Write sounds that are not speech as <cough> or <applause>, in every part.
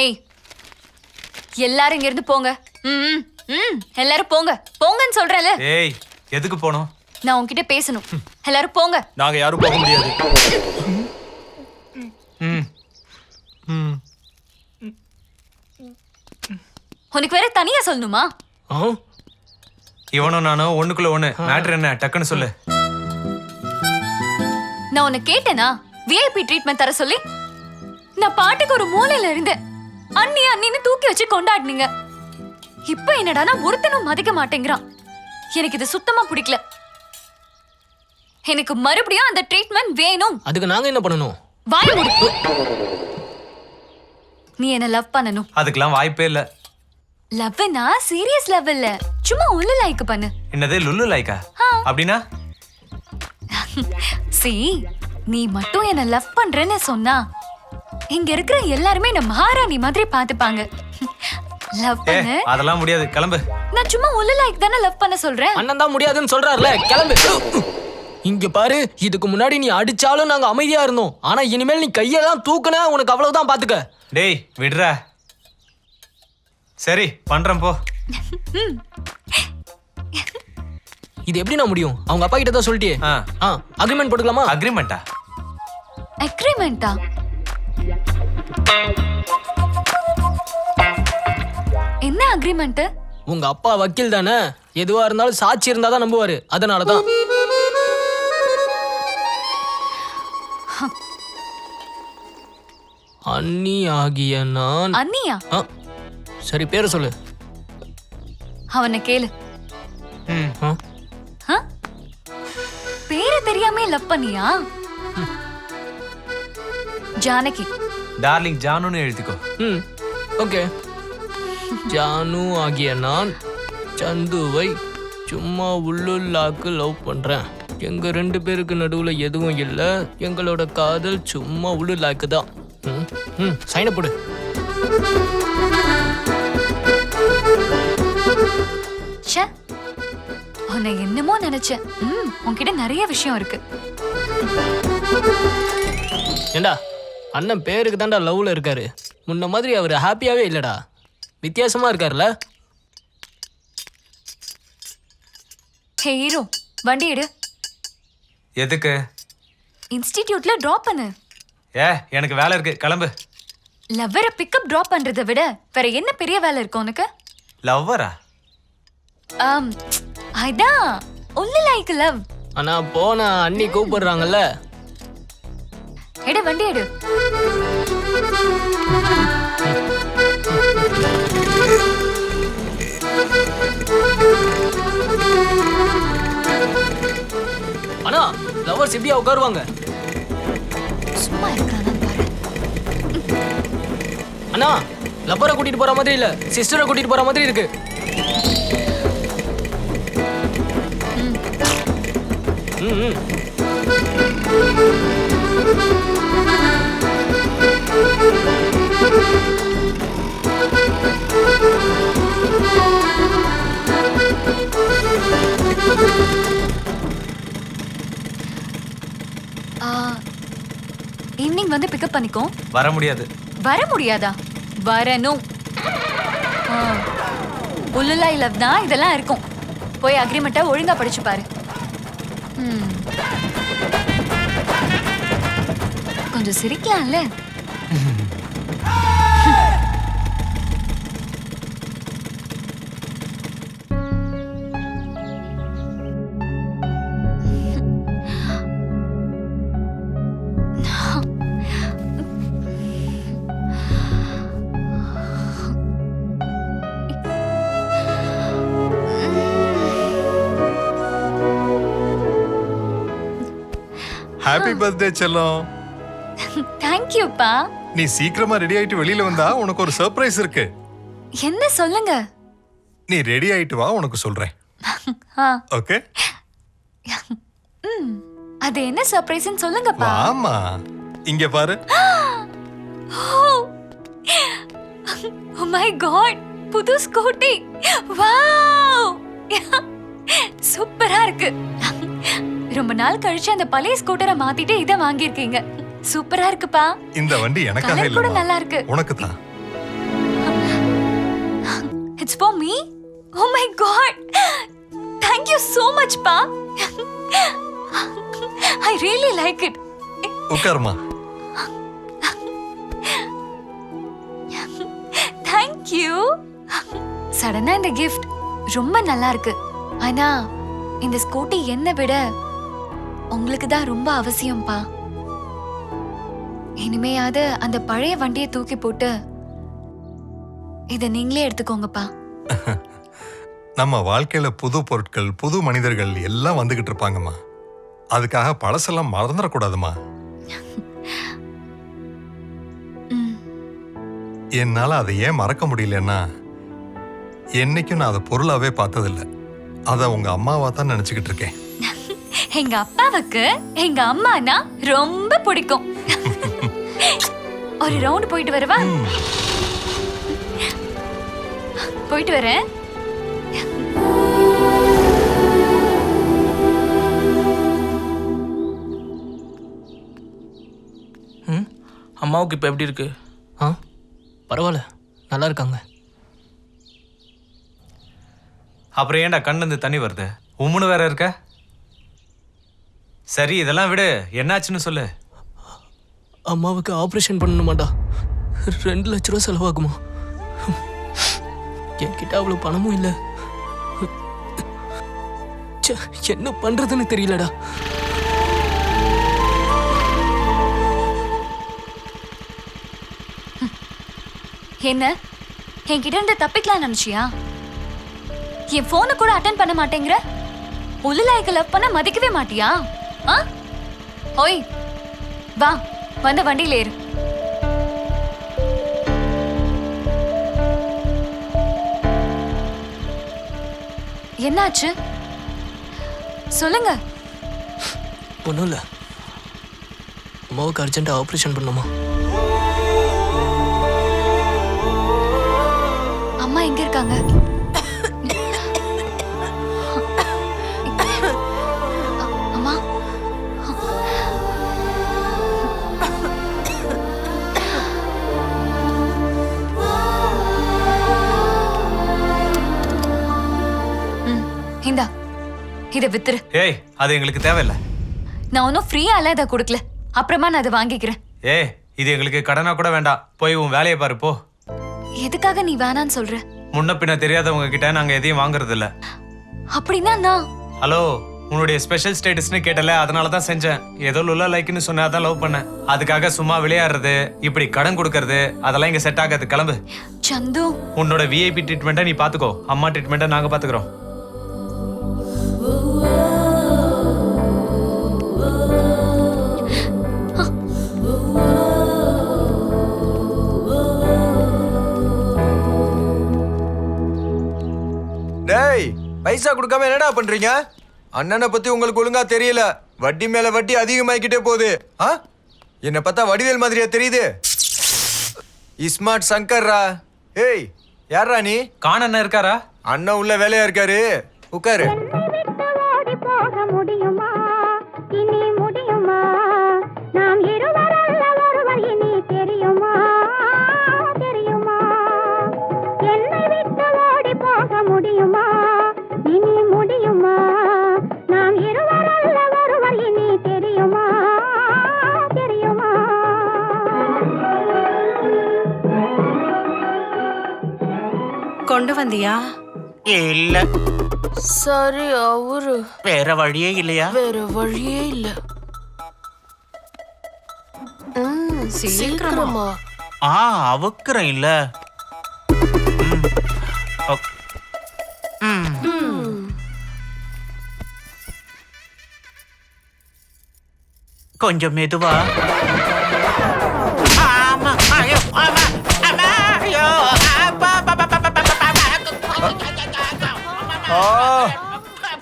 ஏய் எல்லாரும் இங்க இருந்து போங்க. ம் ம், எல்லாரும் போங்க. போங்கன்னு சொல்றேன்ல. ஏய் எதுக்கு போனோம் நான் உன்கிட்ட பேசணும். எல்லாரும் போங்க. நாங்க யாரும் போக முடியாது. ம். ம். உனக்கு வேற தனியா சொல்லணுமா? இவனும் நானும் ஒண்ணுக்குள்ள ஒண்ணு. மேட்ரு என்ன? டக்குன்னு சொல்லு. நான் உன்னை கேட்டேனா? விஐபி ட்ரீட்மெண்ட் தர சொல்லி? நான் பாட்டுக்கு ஒரு மூலையில இருந்தேன். அண்ணி அண்ணின்னு தூக்கி வச்சு கொண்டாடினீங்க. இப்ப என்னடானா ஒருத்தனும் மதிக்க மாட்டேங்கிறான். எனக்கு இது சுத்தமா பிடிக்கல. எனக்கு மறுபடியும் அந்த ட்ரீட்மெண்ட் வேணும். அதுக்கு நாங்க என்ன பண்ணணும்? வாய் மூடு. நீ என்ன லவ் பண்ணணும்? அதுக்கெல்லாம் வாய்ப்பே இல்ல. லவ்னா சீரியஸ் லவ் இல்ல. சும்மா உள்ள லைக் பண்ணு. என்னது லுல்லு லைக்கா அப்படின்னா? <laughs> சி நீ மட்டும் என்ன லவ் பண்றேன்னு சொன்னா இங்க இருக்கிற எல்லாருமே என்ன மகாராணி மாதிரி பாத்துப்பாங்க லவ் பண்ணு. அதெல்லாம் முடியாது. கிளம்பு. நான் சும்மா உள்ள லைக் தானே லவ் பண்ண சொல்றேன். அண்ணன் தான் முடியாதுன்னு சொல்றாருல கிளம்பு. இங்க பாரு இதுக்கு முன்னாடி நீ அடிச்சாலும் நாங்க அமைதியா இருந்தோம். ஆனா இனிமேல் நீ கையெல்லாம் தூக்குன உனக்கு அவ்வளவுதான் பாத்துக்க. டேய் விடுறா. சரி பண்றேன் போ. இது எப்படி நான் முடியும்? அவங்க அப்பா கிட்ட தான் ஆ. அக்ரிமெண்ட் போட்டுக்கலாமா? அக்ரிமெண்டா அக்ரிமெண்டா என்ன அக்ரிமெண்ட் உங்க அப்பா வக்கீல் தானே? எதுவா இருந்தாலும் சாட்சி இருந்தா தான் நம்புவாரு. அதனாலதான். அண்ணி ஆகிய நான் அண்ணியா? சரி பேரை சொல்லு. அவனை கேளு? பேரை தெரியாம லவ் பண்ணியா? ஜானகி. டார்லிங் ஜானுன்னு எழுதிக்கோ. ம் ஓகே. ஜானு ஆகிய நான் சந்துவை சும்மா உள்ளுள்ளாக்கு லவ் பண்றேன். எங்க ரெண்டு பேருக்கு நடுவுல எதுவும் இல்ல. எங்களோட காதல் சும்மா உள்ளுள்ளாக்கு தான். ம் ம் சைனை போடு. ச்சே உன்னை என்னமோ நினைச்சேன். ம் உன்கிட்ட நிறைய விஷயம் இருக்கு. ஏண்டா? அண்ணன் பேருக்கு தான்டா லவ்ல இருக்காரு. முன்ன மாதிரி அவர் ஹாப்பியாவே இல்லடா. வித்தியாசமா இருக்காருல்ல ஹே ஹீரோ வண்டி எடு. எதுக்கு? இன்ஸ்டிடியூட்ல டிராப் பண்ணு. ஏ எனக்கு வேலை இருக்கு கிளம்பு. லவ்வரை பிக்கப் டிராப் பண்றதை விட வேற என்ன பெரிய வேலை இருக்கு உனக்கு? லவ்வரா ஆம், அதான். உள்ள லைக் லவ் ஆனா போன அண்ணி கூப்பிடுறாங்கல்ல. எடு வண்டி எடு. ஆனா லவர்ஸ் இப்படியா உட்காருவாங்க? சும்மா இருக்கிறானா பாரு. அண்ணா லவ்வரை கூட்டிட்டு போற மாதிரி இல்ல சிஸ்டரை கூட்டிட்டு போற மாதிரி இருக்கு. ம், ம். ஈவினிங் வந்து பிக்கப் பண்ணிக்கோ. வர முடியாது. வர முடியாதா? வரணும். ஆ, உள்ளுலாய் லவ் தான் இதெல்லாம் இருக்கும். போய் அக்ரிமெண்ட்டை ஒழுங்கா படிச்சு பாரு. கொஞ்சம் சிரிக்கலாம்ல? ஹாப்பி பர்த்டே செல்லம். தேங்க்யூப்பா நீ சீக்கிரமா ரெடி ஆயிட்டு வெளியில வந்தா உனக்கு ஒரு சர்ப்ரைஸ் இருக்கு. என்ன சொல்லுங்க? நீ ரெடி ஆயிட்டு வா உனக்கு சொல்றேன். <laughs> ஓகே. அது என்ன சர்ப்ரைஸ்னு சொல்லுங்கப்பா வாமா. இங்க பாரு. ஓ மை காட் புது ஸ்கூட்டி வாவ் சூப்பரா இருக்கு. ரொம்ப நாள் கழிச்சு அந்த பழைய ஸ்கூட்டரை மாத்திட்டு இத வாங்கியிருக்கீங்க. சூப்பரா இருக்குப்பா. இந்த வண்டி எனக்காக கலர் கூட இல்ல நல்லா இருக்கு உனக்கு தான் it's for me oh my god thank you so much பா ஐ ரியலி லைக் இட் உட்காருமா. தேங்க் யூ சடனா இந்த gift ரொம்ப நல்லா இருக்கு ஆனா இந்த ஸ்கூட்டி என்னை விட உங்களுக்கு தான் ரொம்ப அவசியம்ப்பா இனிமையாவது அந்த பழைய வண்டியை தூக்கி போட்டு இதை நீங்களே எடுத்துக்கோங்கப்பா. நம்ம வாழ்க்கையில புது பொருட்கள் புது மனிதர்கள் எல்லாம் வந்துகிட்டு இருப்பாங்கம்மா. அதுக்காக பழசெல்லாம் மறந்துடக்கூடாதுமா என்னால அதை ஏன் மறக்க முடியலன்னா என்னைக்கும் நான் அதை பொருளாவே பார்த்ததில்ல. அதை உங்க அம்மாவா தான் நினைச்சுக்கிட்டு இருக்கேன். எங்க அப்பாவுக்கு எங்க அம்மானா ரொம்ப பிடிக்கும். ஒரு ரவுண்ட் போயிட்டு வரவா. போயிட்டு வரேன். ம் அம்மாவுக்கு இப்போ எப்படி இருக்கு? ஆ பரவாயில்ல நல்லா இருக்காங்க. அப்புறம் ஏன்டா இருந்து தண்ணி வருது? உம்முன்னு வேற இருக்க? சரி இதெல்லாம் விடு. என்னாச்சுன்னு சொல்லு. அம்மாவுக்கு ஆப்ரேஷன் பண்ணணுமாடா ரெண்டு லட்ச ரூபா செலவாகுமா? என்கிட்ட அவ்வளோ பணமும் இல்லை. ச்சே, என்ன பண்றதுன்னு தெரியலடா. என்ன? என்கிட்ட இருந்து தப்பிக்கலாம் நினைச்சியா? என் போனை கூட அட்டன் பண்ண மாட்டேங்கிற? உள்ள லவ் பண்ண மதிக்கவே மாட்டியா? ஆ? ஓய் வா வந்த வண்டியில ஏறு. என்னாச்சு? சொல்லுங்க. ஒன்றும் இல்லை. அம்மாவுக்கு அர்ஜென்ட்டாக ஆப்ரேஷன் பண்ணுமா? அம்மா எங்க இருக்காங்க? இதை வித்துரு. ஏய் அது எங்களுக்கு தேவையில்ல. நான் ஒன்றும் ஃப்ரீயால இதை கொடுக்கல. அப்புறமா நான் அதை வாங்கிக்கிறேன். ஏய் இது எங்களுக்கு கடனா கூட வேண்டாம். போய் உன் வேலையை பாரு போ. எதுக்காக நீ வேணான்னு சொல்ற? முன்ன பின்ன தெரியாதவங்க கிட்ட நாங்க எதையும் வாங்குறது இல்ல அப்படின்னா நான் ஹலோ உன்னுடைய ஸ்பெஷல் ஸ்டேட்டஸ்னு கேட்டல அதனால தான் செஞ்சேன். ஏதோ லுல்லா லைக்னு சொன்னா தான் லவ் பண்ணேன். அதுக்காக சும்மா விளையாடுறது இப்படி கடன் கொடுக்கறது அதெல்லாம் இங்க செட் ஆகாது. கிளம்பு. சந்து. உன்னோட விஐபி ட்ரீட்மெண்ட்டை நீ பாத்துக்கோ. அம்மா ட்ரீட்மெண்ட்டை நாங்க பாத்துக்கிறோம். பைசா கொடுக்காம என்னடா பண்றீங்க? அண்ணனை பத்தி உங்களுக்கு ஒழுங்கா தெரியல. வட்டி மேல வட்டி அதிகமாகிக்கிட்டே போகுது. ஆ? என்னை பார்த்தா வடிவேல் மாதிரியா தெரியுது? இஸ்மார்ட் சங்கர்ரா. ஏய் யாரா நீ? காண இருக்காரா? அண்ணன் உள்ள வேலையா இருக்காரு. உட்காரு. கொண்டு வந்தியா? இல்ல. சரி அவரு. வேற வழியே இல்லையா? வேற வழியே இல்ல. சீக்கிரமா. ஆ அவுக்குறேன் இல்ல. கொஞ்சம் மெதுவா.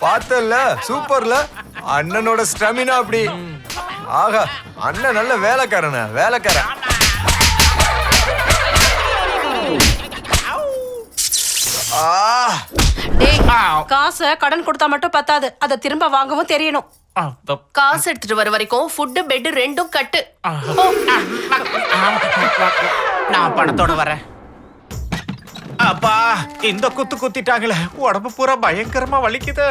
பார்த்தல சூப்பர்ல. அண்ணனோட ஸ்டமினா அப்படி. ஆகா அண்ணன் நல்ல வேலைக்காரன வேலைக்காரன். ஆ. காசை கடன் கொடுத்தா மட்டும் பத்தாது. அதை திரும்ப வாங்கவும் தெரியணும். காசு எடுத்துட்டு வர வரைக்கும் ஃபுட்டு பெட் ரெண்டும் கட்டு. நான் பணத்தோட வரேன். அப்பா இந்த குத்து குத்திட்டாங்களே. உடம்பு பூரா பயங்கரமா வலிக்குது.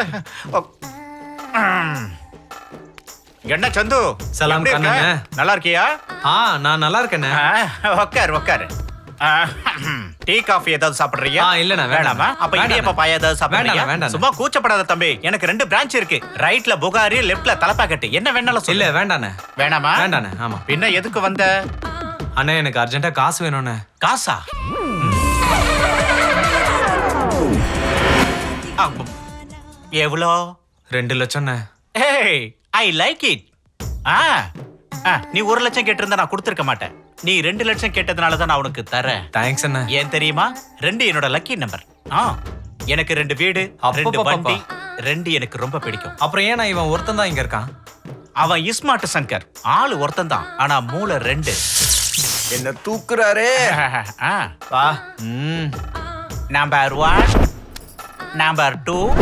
என்ன சந்து சலாம்? கண்ணனே. நல்லா இருக்கியா? ஆ நான் நல்லா உக்காரு உக்காரு. ஆ, டீ காஃபி ஏதாவது இல்லண்ணா, வேண்டாம். வேணாமா? அப்ப. இடியப்ப பாயா ஏதாவது வேண்டாண்ணா, வேண்டாண்ணா. சும்மா கூச்சப்படாத தம்பி. எனக்கு ரெண்டு பிரான்ச் இருக்கு. ரைட்ல புகாரி லெஃப்ட்ல தலப்பாக்கட்டு. என்ன வேணாலும் இல்ல சொல்லு வேண்டாண்ணே. வேணாமா? வேண்டாண்ணே ஆமா. பின்ன எதுக்கு வந்த? அண்ணே எனக்கு அர்ஜென்ட்டா காசு வேணும்ண்ணே. காசா? எவ்வளோ? ரெண்டு லட்சம்ண்ணே. ஏய் ஐ லைக் இட் ஆ ஆ, நீ ஒரு லட்சம் கேட்டிருந்தா நான் கொடுத்துருக்க மாட்டேன். நீ ரெண்டு லட்சம் கேட்டதுனால தான் நான் உனக்கு தரேன். தேங்க்ஸ் அண்ணே ஏன் தெரியுமா? ரெண்டு என்னோட லக்கி நம்பர் ஆ எனக்கு ரெண்டு வீடு ரெண்டு. வண்டி ரெண்டு எனக்கு ரொம்ப பிடிக்கும். அப்புறம் ஏன் நான் இவன் ஒருத்தன் தான் இங்க இருக்கான்? அவன் இஸ்மார்ட் சங்கர். ஆளு ஒருத்தன் தான் ஆனா மூளை ரெண்டு. என்ன தூக்குறாரே? ஆ வா. ம். Number one number two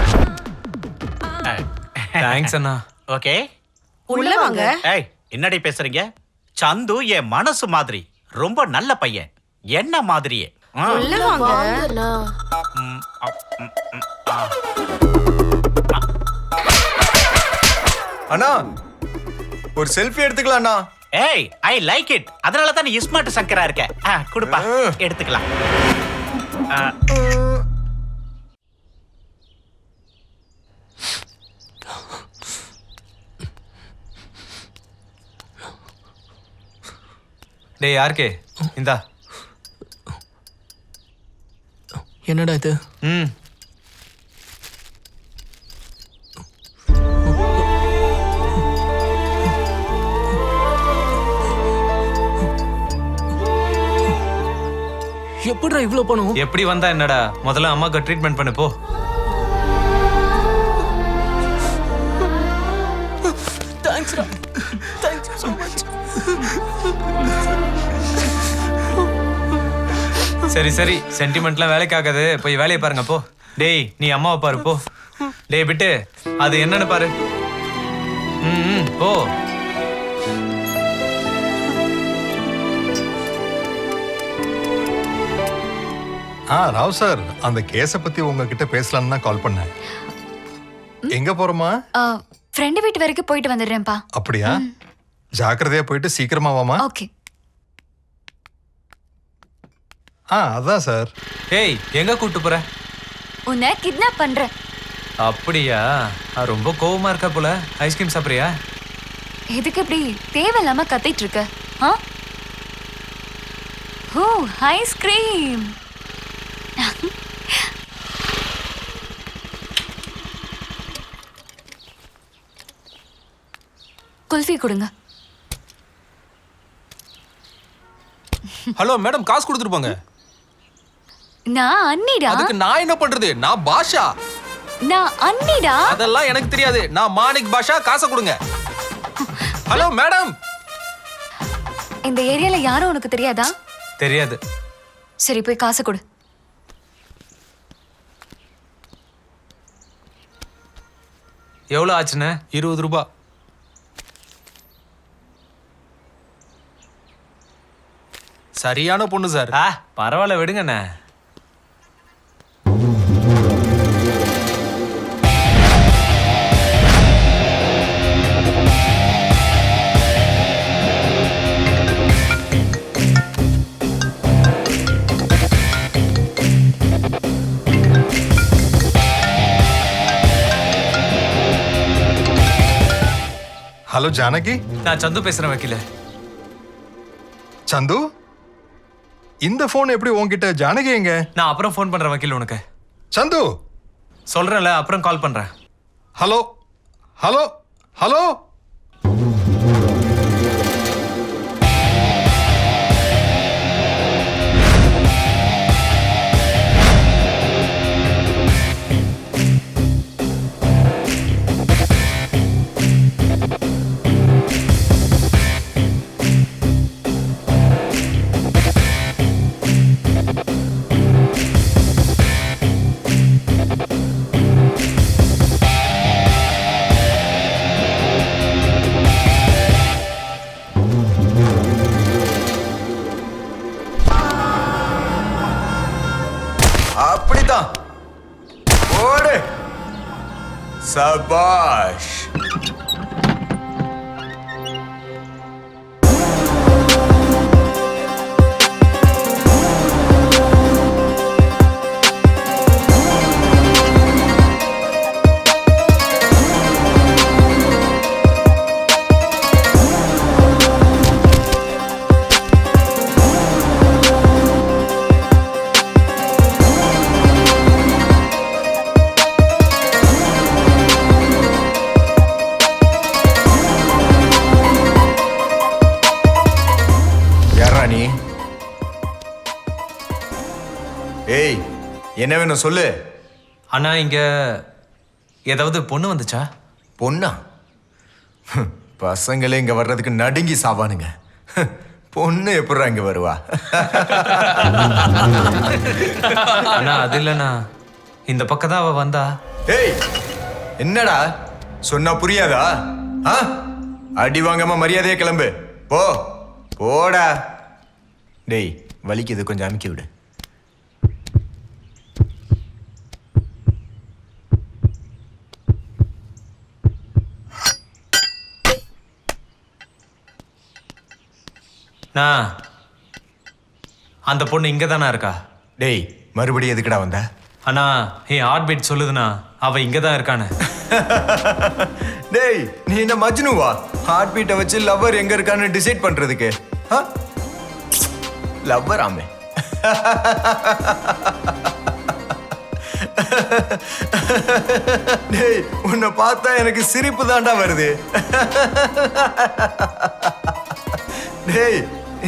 thanks அண்ணா. ஓகே உள்ள வாங்க. ஏய் என்னடி பேசுறீங்க? சந்து என் மனசு மாதிரி. ரொம்ப நல்ல பையன். என்ன மாதிரியே. உள்ள வாங்க. ம், அப், ம், ம், ஆ. அண்ணா ஒரு செல்ஃபி எடுத்துக்கலாம் அண்ணா ஏய் ஐ லைக் இட் அதனால தான் நீ ஸ்மார்ட் சங்கரா இருக்க. ஆ, குடுப்பா. எடுத்துக்கலாம். ஆ, டேய் யாருக்கே இந்தா. என்னடா இது? ம். எப்படிடா இவ்ளோ பணம்? எப்படி வந்தா என்னடா? முதல்ல அம்மாக்கு ட்ரீட்மெண்ட் பண்ணு போ. தேங்க்ஸ்டா தேங்க்ஸ் ஸோ மச் சரி சரி. சென்டிமெண்ட்லாம் வேலைக்கு ஆகாது போய் வேலையை பாருங்க போ. டேய் நீ அம்மாவை பாரு போ. டேய் விட்டு. அது என்னன்னு பாரு. ம் ம், போ. ஆ ராவ் சார் அந்த கேஸை பத்தி உங்ககிட்ட பேசலாம்னு தான் கால் பண்ணேன். எங்க போறோமா? ஃப்ரெண்டு வீட்டு வரைக்கும் போயிட்டு வந்துடுறேன்ப்பா. அப்படியா? ஜாக்கிரதையா போயிட்டு சீக்கிரமா வாமா. ஓகே. ஆ அதான் சார். ஏய் எங்க கூட்டு போற? உன்னை கிட்னாப் பண்றேன். அப்படியா? ஆ, ரொம்ப கோவமா இருக்கா போல. ஐஸ்கிரீம் சாப்பிட்றியா? எதுக்கு இப்படி தேவையில்லாம கத்திட்டு இருக்க ஆ? ஓ ஐஸ்கிரீம் குல்ஃபி கொடுங்க. ஹலோ மேடம் காசு கொடுத்துட்டு போங்க. நான் அண்ணிடா அதுக்கு நான் என்ன பண்றது? நான் பாஷா. நான் அண்ணிடா அதெல்லாம் எனக்கு தெரியாது. நான் மாணிக் பாஷா காசை கொடுங்க. Hello madam. இந்த ஏரியால யாரும் உனக்கு தெரியாதா? தெரியாது. சரி போய் காசு கொடு. எவ்வளோ ஆச்சுண்ணே இருபது ரூபாய் சரியான பொண்ணு சார். ஆ பரவாயில்ல விடுங்கண்ணே. ஹலோ ஜானகி. நான் சந்து பேசுறேன் வக்கீல. சந்து இந்த போன் எப்படி உன்கிட்ட ஜானகி எங்க? நான் அப்புறம் ஃபோன் பண்றேன் வக்கீல் உனக்கு. சந்து. சொல்றேன்ல அப்புறம் கால் பண்றேன். Hello hello hello. Bye. என்ன வேணும் சொல்லு. அண்ணா இங்க ஏதாவது பொண்ணு வந்துச்சா? பொண்ணா? பசங்களே இங்க வர்றதுக்கு நடுங்கி சாவானுங்க. பொண்ணு எப்படிடா இங்க வருவா? அண்ணா அது இல்லைண்ணா. இந்த பக்கம் தான் அவ வந்தா. ஏய் என்னடா? சொன்னா புரியாதா? ஆ? அடி வாங்காம மரியாதையே கிளம்பு. போ போடா. டேய் வலிக்குது கொஞ்சம் அமுக்கி விடு. அண்ணா அந்த பொண்ணு இங்க தானே இருக்கா? டேய் மறுபடியும் எதுக்குடா வந்த? அண்ணா என் ஹார்ட் பீட் சொல்லுதுண்ணா. அவ இங்க தான் இருக்கானு <laughs> டேய் நீ என்ன மஜ்னுவா? ஹார்ட் பீட்டை வச்சு லவ்வர் எங்க இருக்கான்னு டிசைட் பண்றதுக்கு லவ்வர் ஆமே. <laughs> டேய் உன்னை பார்த்தா எனக்கு சிரிப்பு தாண்டா வருது. <laughs> டேய்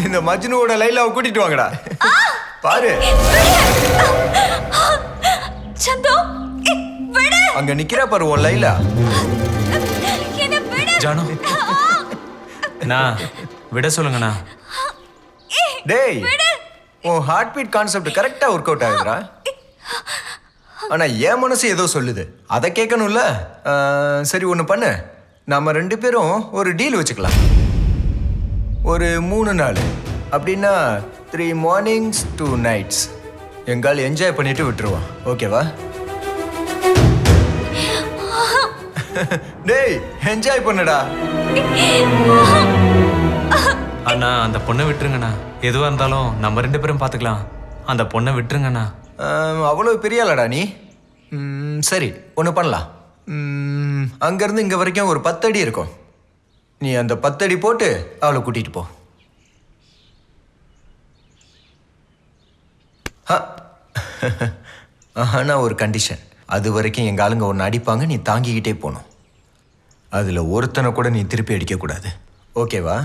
இந்த மஜ்னுவோட லைலாவை கூட்டிட்டு வாங்கடா. பாரு. சந்து அங்க நிக்கிறா பாரு உன் லைலா. ஜானு. அண்ணா விட சொல்லுங்கண்ணா. டேய் உன் ஹார்ட் பீட் கான்செப்ட் கரெக்டா ஒர்க் அவுட் ஆகுதுடா ஆனா என் மனசு ஏதோ சொல்லுது. அதை கேட்கணும்ல? சரி ஒன்று பண்ணு. நம்ம ரெண்டு பேரும் ஒரு டீல் வச்சுக்கலாம். ஒரு மூணு நாள். அப்படின்னா த்ரீ மார்னிங்ஸ் டூ நைட்ஸ் எங்கால் என்ஜாய் பண்ணிட்டு விட்டுருவான். ஓகேவா? <laughs> டேய் என்ஜாய் பண்ணுடா. அண்ணா அந்த பொண்ணை விட்டுருங்கண்ணா. எதுவா இருந்தாலும் நம்ம ரெண்டு பேரும் பார்த்துக்கலாம். அந்த பொண்ணை விட்டுருங்கண்ணா. ஆம், அவ்வளவு பெரிய ஆளாடா நீ? சரி ஒன்று பண்ணலாம். அங்கேருந்து இங்கே வரைக்கும் ஒரு பத்தடி இருக்கும். நீ அந்த பத்தடி போட்டு அவளை கூட்டிகிட்டு போ. ஆனால் ஒரு கண்டிஷன் அது வரைக்கும் எங்கள் ஆளுங்க ஒன்று அடிப்பாங்க நீ தாங்கிக்கிட்டே போகணும் அதில் ஒருத்தனை கூட நீ திருப்பி அடிக்கக்கூடாது ஓகேவா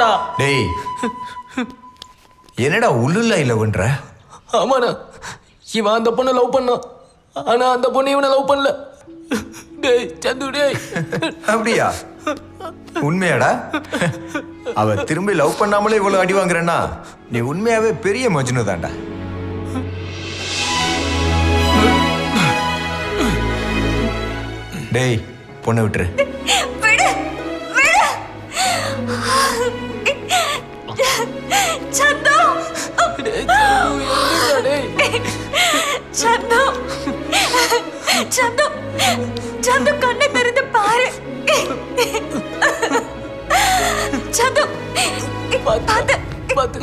தானடா டேய் என்னடா உள்ளுல்லா இல்லைன்ற ஆமாண்ணா இவன் அந்த பொண்ணை லவ் பண்ணான் ஆனா அந்த பொண்ணு இவனை லவ் பண்ணல. டேய் சந்து டேய். அப்படியா? உண்மையாடா? அவ திரும்பி லவ் பண்ணாமலே இவ்வளவு அடி வாங்குறேன்னா நீ உண்மையாவே பெரிய மஜ்னு தான்டா. டேய் பொண்ணை விட்டுரு. விடு விடு. சந்து. சந்து. சந்து. சந்து கண்ணை திறந்து பாரு. சந்து. பார்த்து பார்த்து.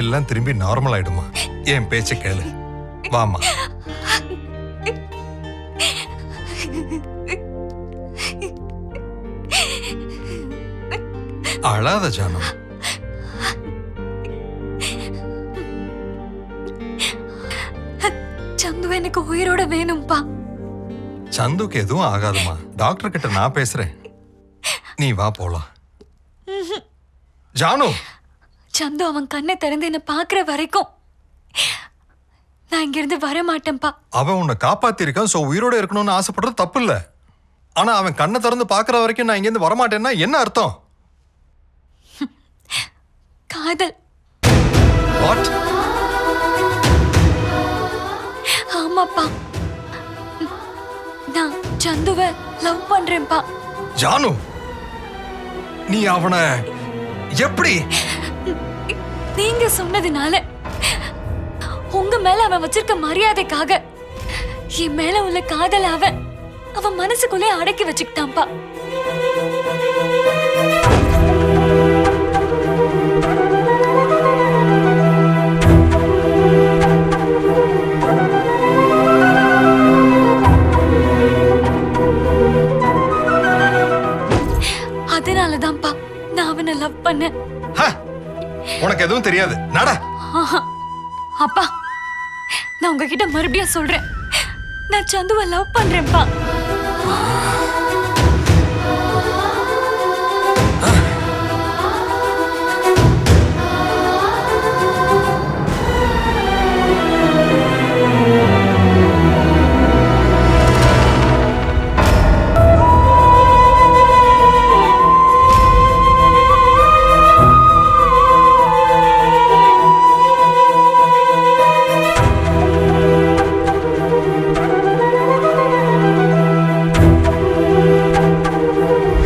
எல்லாம் திரும்பி நார்மல் ஆயிடுமா? என் பேச்ச கேளு. வாமா அழாத ஜானு சந்து எனக்கு உயிரோட வேணும்பா. சந்துக்கு எதுவும் ஆகாதுமா. டாக்டர் கிட்ட நான் பேசுறேன். நீ வா போலாம். ஜானு! சந்து அவன் கண்ணை திறந்து என்ன பாக்குற வரைக்கும் நான் இங்கிருந்து வர மாட்டேன்ப்பா அவன் உன்னை காப்பாத்திருக்கான் சோ உயிரோட இருக்கணும்னு ஆசைப்படுறது தப்பு இல்ல ஆனா அவன் கண்ணை திறந்து பாக்குற வரைக்கும் நான் இங்கிருந்து வரமாட்டேன்னா என்ன அர்த்தம்? காதல். வாட் ஆமாப்பா. நான் சந்துவ லவ் பண்றேன்ப்பா ஜானு நீ அவனை எப்படி நீங்க சொன்னதுனால உங்க மேல அவன் வச்சிருக்க மரியாதைக்காக என் மேல உள்ள காதல் அவன் அவன் மனசுக்குள்ளே அடக்கி வச்சுக்கிட்டான்ப்பா அதனாலதான்ப்பா நான் அவனை லவ் பண்ணேன். உனக்கு எதுவும் தெரியாது. நட. ஆஹா. அப்பா நான் உங்ககிட்ட மறுபடியும் சொல்றேன். நான் சந்துவை லவ் பண்றேன்ப்பா.